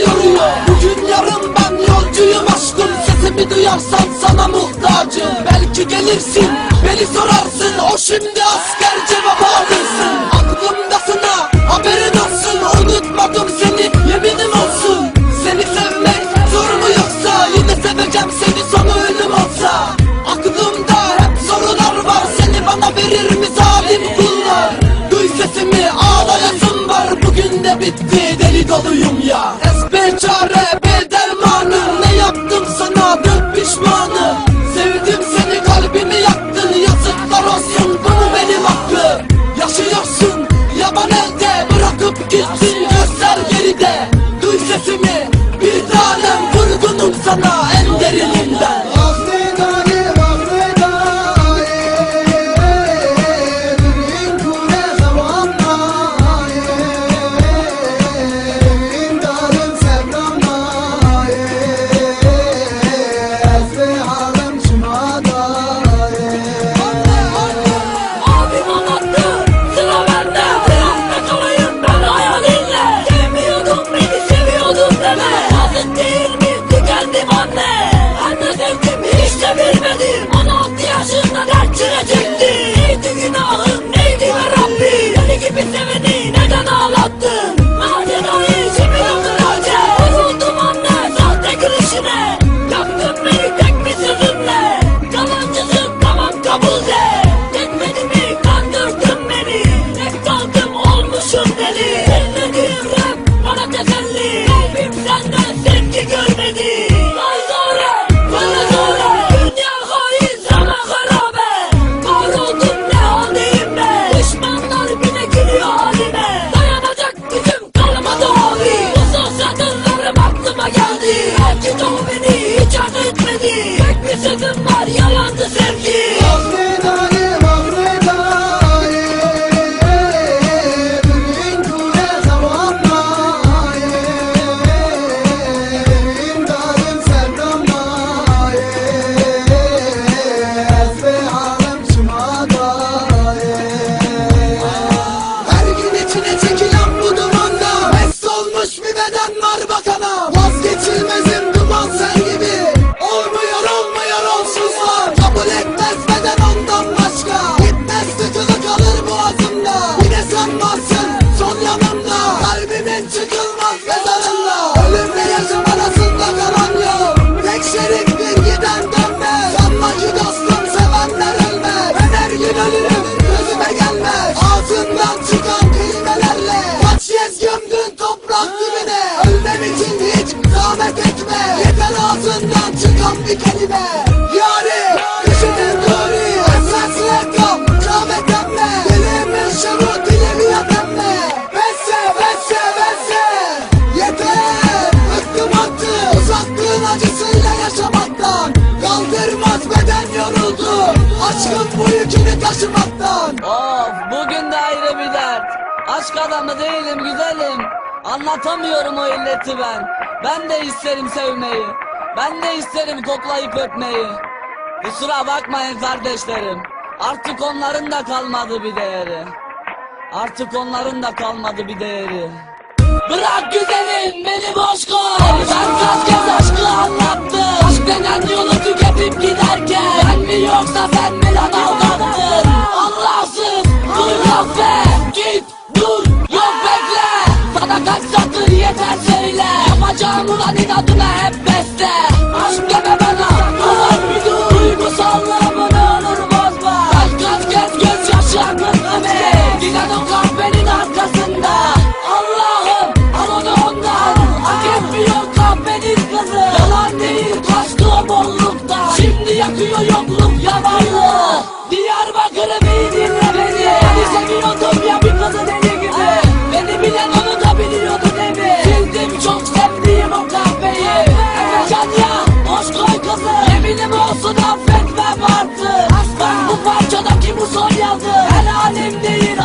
yoruyor Bugün yarın ben yolcuyum aşkım. Sesimi duyarsan sana muhtacım. Belki gelirsin beni sorarsın. O şimdi asker cevap alırsın. Aklımdasın ha haberin olsun. Unutmadım seni yeminim olsun. Seni sevmek zor mu yoksa? Yine seveceğim seni sonu ölüm olsa. Aklımda hep sorular var. Seni bana verir mi zalim kullar? Duy sesimi ağlayasın var. Bugün de bitti deli doluyum ya. chore Energy! Çıkan bir kelime. Yari düşünün doğru Esasla kal zahmet etme. Dilimin şunu dilimi yetemle Vesse vesse vesse Yeter bıktım artık. Uzaklığın acısıyla yaşamaktan. Kaldırmaz beden yoruldu Aşkın bu yükünü taşımaktan. Of bugün de ayrı bir dert. Aşk adamı değilim güzelim. Anlatamıyorum o illeti ben. Ben de isterim sevmeyi Ben de isterim koklayıp öpmeyi? Kusura bakmayın kardeşlerim. Artık onların da kalmadı bir değeri. Artık onların da kalmadı bir değeri. Bırak güzelim beni boş koy. Ben kaç kez aşkı anlattım. Aşk denen yolu tüketip giderken. Ben mi yoksa sen mi lan aldattın Allahsız dur yok be Git dur yok bekle. Sana kaç satır yeter söyle. Yapacağım ulan inadına hep bollukta Şimdi yakıyor yokluk yamanlığı Diyarbakır'ı bir dinle beni. Beni seviyordum ya bir kızı deli gibi. Beni bilen onu da biliyordu değil Sildim çok sevdiğim o kahveyi. Efecan ya boş koy kızı. Yeminim olsun affetmem artık Ben bu parçadaki bu son yazı. Helalim değil